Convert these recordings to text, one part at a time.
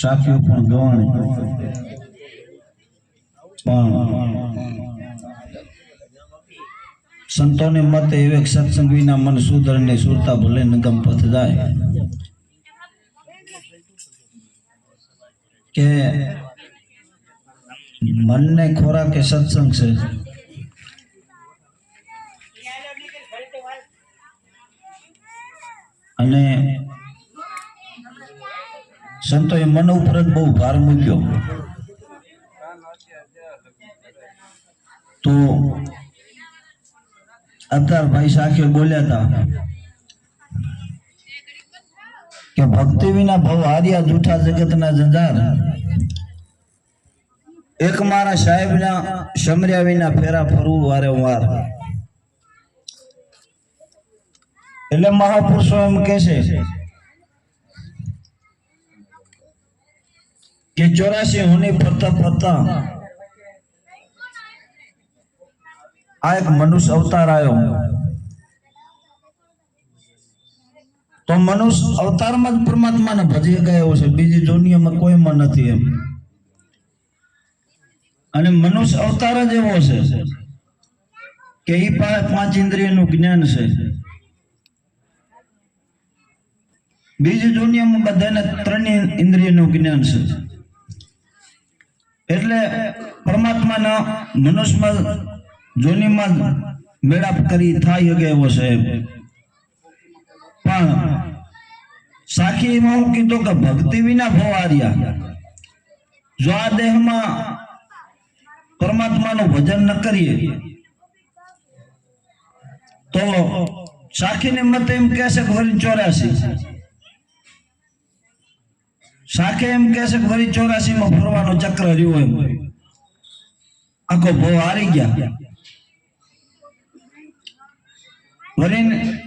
સાખીઓ પણ ગવાણી પણ સંતોને મતે એવે સત્સંગ વિના મન સુધર ને સુરતા ભલે નિગમ પથ જાય. કે મનને ખોરાક એ સત્સંગ છે. અને સંતોએ મન ઉપર જ બહુ ભાર મૂક્યો. તો અત્યાર ભાઈ સાખે બોલ્યા હતા કે ભક્તિ વિના ભવ હાર્યા જૂઠા જગતના જંજાર એક મારા સાહેબના સમર્યા વિના ફેરા ફરવું વારે વાર. એટલે મહાપુરુષો એમ કે છે કે ચોરાસી હોની ફરતા ફરતા આ એક મનુષ્ય અવતાર આવ્યો તો મનુષ્ય અવતારમાં જ પરમાત્માને ભજી ગયો છે. બીજી દુનિયામાં કોઈમાં નથી એમ. અને મનુષ્ય અવતાર જ એવો છે કે એ પાસે પાંચ ઇન્દ્રિયનું જ્ઞાન છે. બીજી દુનિયામાં બધાને ત્રણ ઇન્દ્રિયનું જ્ઞાન છે. એટલે પરમાત્માના મનુષ્યમાં જોનીમાં મેળાપ કરી થાય હગે એવો છે. પણ સાખીમાં હું કીધું કે ભક્તિ વિના ભવ હાર્યા જો આ દેહમાં પરમાત્માનું ભજન ન કરીએ, તો સાખીની મત એમ કહે છે સાખે એમ કહે છે કે વળી ચોરાસી માં ફરવાનો ચક્ર રહ્યો એમ. આખો ભો હારી ગયા. વરીને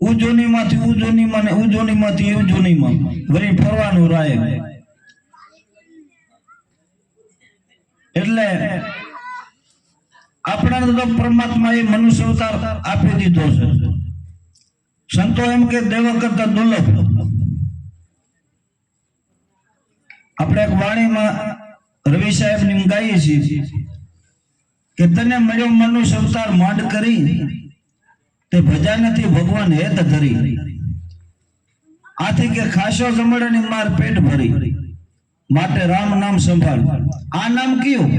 ઉજોનીમાંથી ઉજોનીમાં ને ઉજોનીમાંથી ઉજોનીમાં વળી ફરવાનું રાય. એટલે આપણાને તો પરમાત્મા એ મનુષ્ય અવતાર આપી દીધો છે. સંતો એમ કે દેવ કરતા દુર્લભ. આપણે એક વાણીમાં રવિ સાહેબ ને ગાઈએ છીએ કે તને મળ્યો મનુષ્ય અવતાર માંડ કરી, તે ભજા નથી ભગવાન હેત ધરી. આથી કે ખાશો જમડની માર પેટ ભરી, માટે રામ નામ સંભાળ. આ નામ કયું?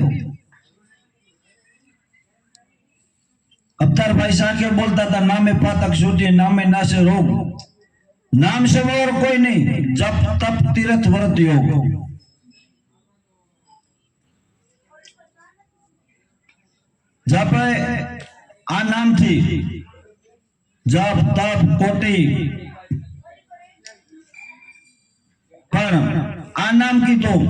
અવતારભાઈ સાંકે બોલતા હતા, નામે પાતક છૂટી, નામે નાશે રોગ. નામ સવાર કોઈ નહીં, જપ, તપ, તીર્થ, વર્ત, યોગ. योग જપે આ નામથી જપ, તપ, કોટી પણ આ નામ કીધું.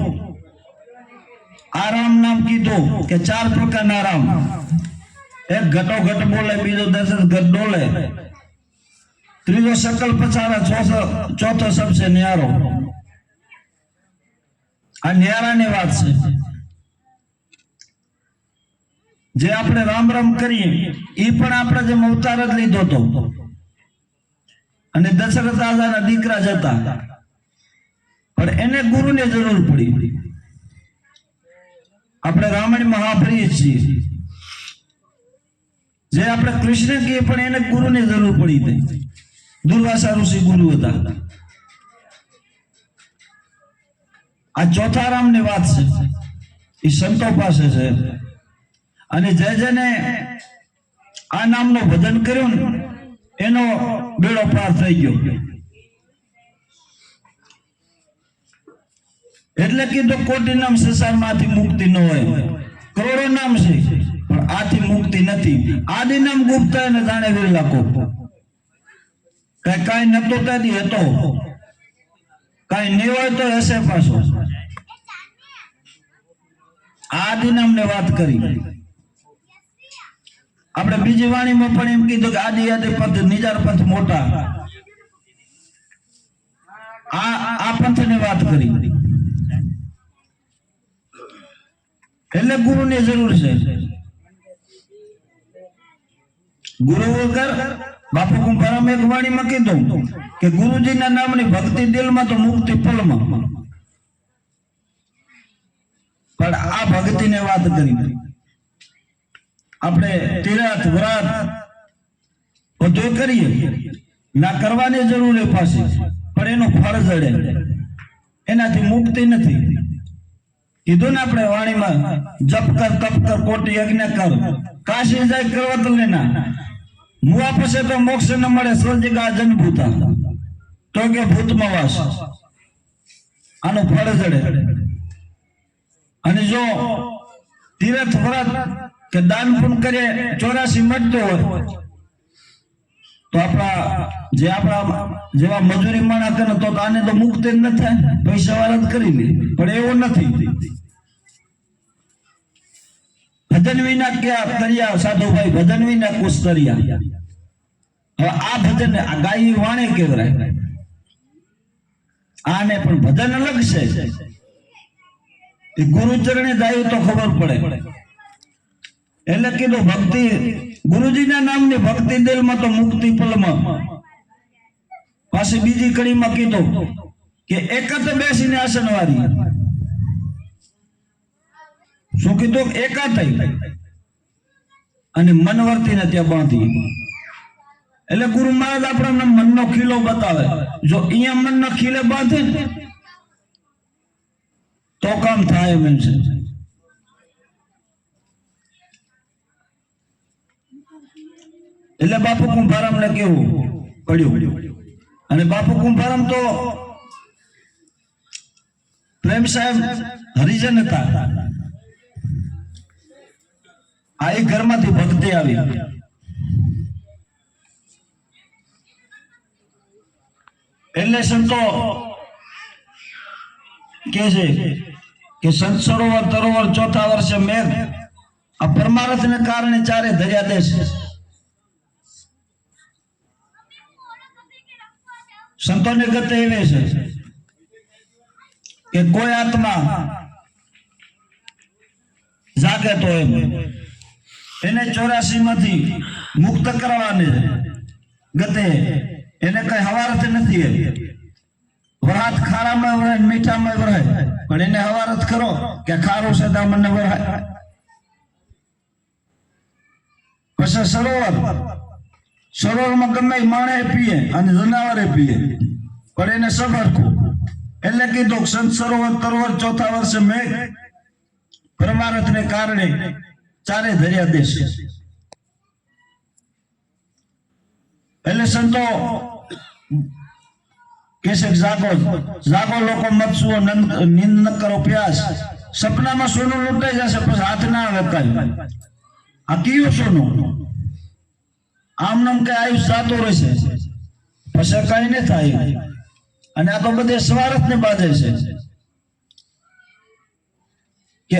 આરામ નામ કીધું કે ચાર પ્રકારના આરામ એક ઘટો ઘટ બોલે, બીજો દસ ઘટ ડોલે. ત્રીજો શકલ પચારા ચોથો ચોથો સબસે ન્યારો. આ ન્યારાની વાત છે. જે આપણે રામ રામ કરીએ એ પણ આપણે જેમ અવતાર જ લીધો હતો. અને દશરથ રાજાના દીકરા જ પણ એને ગુરુને જરૂર પડી. આપણે રામાયણ મહાપ્રિય છીએ. જે આપણે કૃષ્ણ કહીએ પણ એને ગુરુને જરૂર પડી હતી. દુર્વાસા ઋષિ ગુરુ હતા. આ ચોથા રામની વાત છે. એ સંતો પાસે છે. અને જે જેને આ નામનું ભજન કર્યું એનો બેડો પાર થઈ ગયો. એટલે કીધું કોટી નામ સંસારમાંથી મુક્તિ ન હોય. કરોડો નામ છે, પણ આથી મુક્તિ નથી. આદિ નામ ગુપ્ત અને જાણે વેલા કો કઈ કઈ નતો ત્યાંથી હતો. કઈ નહીં હોય તો હશે પાછો. આદિ નામને વાત કરી. આપણે બીજી વાણીમાં પણ એમ કીધું કે આદિ આદિ પંથ, નિજાર પંથ મોટા. આ આ પંથની વાત કરી. એટલે ગુરુની જરૂર છે. ગુરુ વગર બાપુ કુંભારામ એક વાણીમાં કીધું કે ગુરુજીના નામની ભક્તિ દિલમાં તો મુક્તિ પલમાં પણ આ ભક્તિને વાત કરી. આપણે તીરથ વ્રત બધું કરીએ. ના કરવાની જરૂર એ પાસે પણ એનો ફળ જડે. એનાથી મુક્તિ નથી. કીધું ને આપણે વાણીમાં, જપ કર, તપ કર, કોટી યજ્ઞ કર. કાશી જાય કરવત લેના મુવા પછી તો મોક્ષ ન મળે સ્વર્ગા જનભૂતા. તો કે ભૂતમાં વાસ. આનું ફળ જડે. અને જો તીરથ વ્રત કે દાન પુણ્ય કરીએ, ચોરાસી મટતો હોય, તો આપણા જે આપણા જેવા મજૂરી માણા કરે તો આને તો મુક્ત ન થાય, પૈસા વાળા જ કરી લે. પણ એવું નથી. ભજન વિના ક્યાં તરિયા, સાધુભાઈ, ભજન વિના કુશ તરિયા? હવે આ ભજન આ ગાય વાણે કેવરાય આને પણ ભજન અલગ છે. એ ગુરુચરણે જાય તો ખબર પડે. એટલે કીધું, ભક્તિ, ગુરુજીના નામની ભક્તિ દિલમાં તો મુક્તિ પલમાં પાછી બીજી કડીમાં કીધું કે એકત બેસીને આસન વાળી શું કીધું? એકા અને અને મનવર્તીને ત્યાં બાંધી. એટલે ગુરુ મહારાજ આપણને મનનો ખીલો બતાવે. જો અહીંયા મનનો ખીલે બાંધે તો કામ થાય એમ છે. એટલે બાપુ કુંભારામ ને કેવું? પડ્યું. અને બાપુ કુંભારામ તો પ્રેમ સાહેબ હરિજન હતા. આ એક ઘરમાંથી ભક્તિ આવી. એટલે સંતો કે છે કે સંત સરોવર તરોવર ચોથા વર્ષે મેઘ આ પરમારથને કારણે ચારે દરિયા દેશ. સંતોની ગતિ એવી છે કે કોઈ આત્મા જાગે તો એને ચોરાસી માંથી મુક્ત કરવાની ગતે એને કઈ હવારત નથી એમ. વરાત ખારામાં વરાય મીઠામાં વરાય પણ એને હવારત કરો કે ખારું તો મને વરાય પછી સરોવર સરોવરમાં ગમે માણે પીએ અને જનાવરે પીએ. પણ એને સબરખું એટલે કીધું સંત સરોવર તરોવર ચોથા વર્ષે મેઘ પરમારથને કારણે ચારે ધર્યા દેશ એટલે સંતો કે છે જાગો જાગો લોકો મત સુઓ નંદ- ન કરો પ્યાસ. સપનામાં સોનું લૂંટાઈ જશે, પછી હાથ ના કાંઈ આ કયું સોનું? આમ નામ કે આયુષ સાતો રહેશે પછી કઈ ને થાય. અને આ તો બધે સ્વાર્થ ને બાંધે છે. કે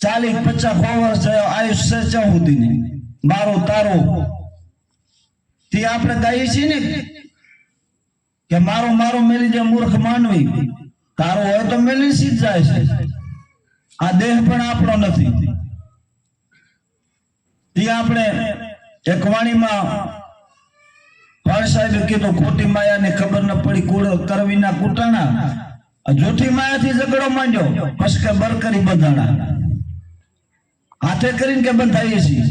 ચાલીસ, પચાસ વર્ષ આયુષ છે ત્યાં સુધી નહીં મારો, તારો. તે આપણે ગાઈએ છીએ ને કે મારો મારો મેલી જે મૂર્ખ માનવી. તારો હોય તો મેલી સી જાય છે. આ દેહ પણ આપણો નથી. તે આપણે એક વાણીમાં વાળ સાહેબે કીધું, ખોટી માયાને ખબર ન પડી, કુળ કરવીના કુટાણા. જૂઠી માયાથી ઝઘડો માંડ્યો પછી કે બરકરી બંધાણા. હાથે કરીને કે બંધાઈએ છીએ?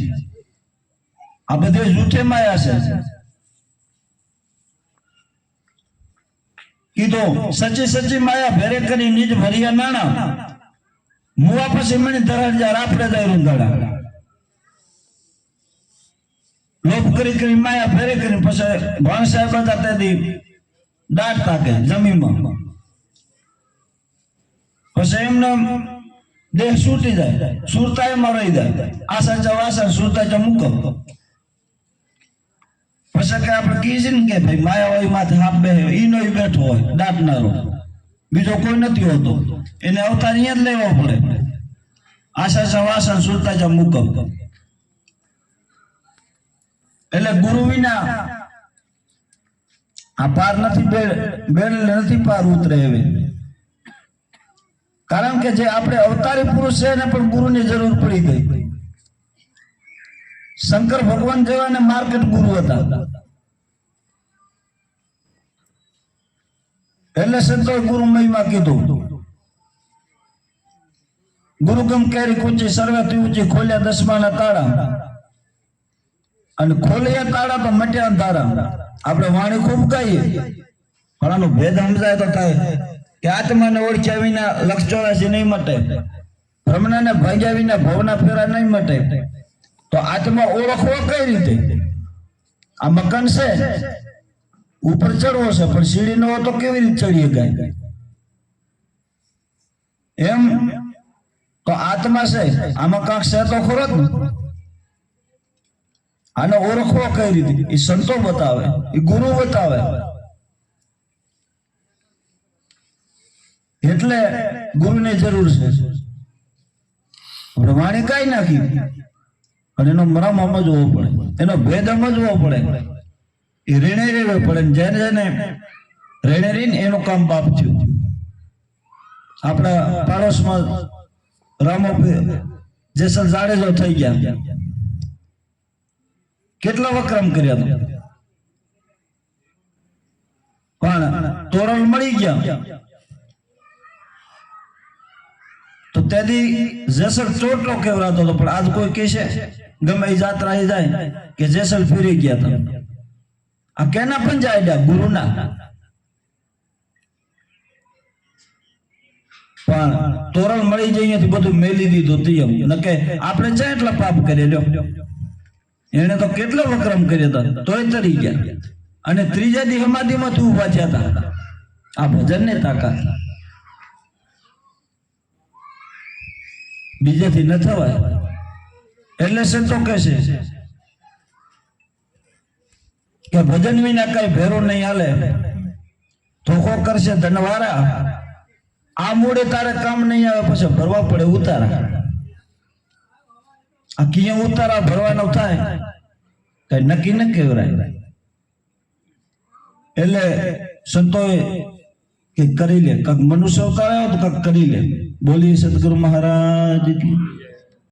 આ બધે જૂઠે માયા છે. કીધો સચી સચી માયા ભેરે કરી નિજ ભર્યા નાણા. મુવા પછી મણી ધરાડ જા રાફડે જાય રૂંધાડા લોભ કરી કરી માયા ફેરે કરી પછી ભણ સાહેબ હતા તેથી દાટતા કે જમીનમાં. પછી એમને દેહ છૂટી જાય સુરતા એમાં રહી જાય. આસા જાવ વાસા સુરતા જ મૂકો. પછી કે આપણે કીધી ને કે ભાઈ, માયા હોય, માથે હાથ બે ઈનો બેઠો હોય દાટનારો બીજો કોઈ નથી હોતો. એને અવતાર અહીંયા જ લેવો પડે. આશા ચા વાસા સુરતા ચા મૂકો. એટલે ગુરુ વિના આ પાર નથી બેડ નથી પાર ઉતરે એવી. કારણ કે જે આપણે અવતારી પુરુષ છે એને પણ ગુરુની જરૂર પડી ગઈ. શંકર ભગવાન જેવા ને માર્કેટ ગુરુ હતા. એટલે સંતોએ ગુરુ મહિમા કીધું. ગુરુગમ કેરી કુંચી સર્વેથી ઊંચી, ખોલ્યા દસમાના તાળા. અને ખોલ્યા તાળા તો મટ્યા તારા આપણે વાણી ખૂબ કહીએ પણ આનો ભેદ સમજાય તો થાય. કે આત્માને ઓળખ્યા વિના લક્ષ નહીં મટે. ભ્રમણાને ભાગ્યા વિના ભવના ફેરા નહીં મટે. તો આત્મા ઓળખવો કઈ રીતે? આ મકાન છે. ઉપર ચડવો છે, પણ સીડી નો તો કેવી રીતે ચડીએ ગાય? એમ? તો આત્મા છે. આમાં કાંક છે તો ખોરાક આને ઓળખવો કઈ રીતે? એ સંતો બતાવે, એ ગુરુ બતાવે. એટલે ગુરુને જરૂર છે. પ્રમાણે કઈ કાઈ નાખી અને એનો મરમ સમજવો પડે, એનો ભેદ સમજવો પડે. એ રેણે રેવે પડે જેને જેને રેણે રહીને એનું કામ બાપ થયું. આપણા પાડોશમાં રામો જેસલ જાડેજો થઈ ગયા કેટલા વક્રમ કર્યા પણ તોરણ મળી ગયા. તો તેથી જેસલ ચોટલો કેવરાતો હતો, પણ આજ કોઈ કહેશે? ગમે જાત્રા જાય કે જેસલ ફેરી ગયા હતા આ કેના પણ જાય ગુરુના. પણ તોરણ મળી અહીંયાથી બધું મેલી દીધું તિયમ નકે આપણે જાય એટલા પાપ કરી લ્યો. એને તો કેટલો વક્રમ કર્યો હતો? તોય તરી ગયા. અને ત્રીજા દી હમાદીમાંથી ઊભા થયા હતા. આ ભજન ને તાકાત. બીજેથી ન થવાય. એટલે સંતો કહેશે કે ભજન વિના કઈ ભેરો નહીં હાલે. ધોખો કરશે ધનવારા. આ મૂળે તારે કામ નહીં આવે, પછી ભરવા પડે ઉતારા. આ ક્યાં ઉતારા ભરવાનો થાય, કઈ નક્કી ન કેવરાય એટલે સંતોએ કે કરી લે, કાંક મનુષ્ય આવ્યો તો કક કરી લે. બોલી સદગુરુ મહારાજ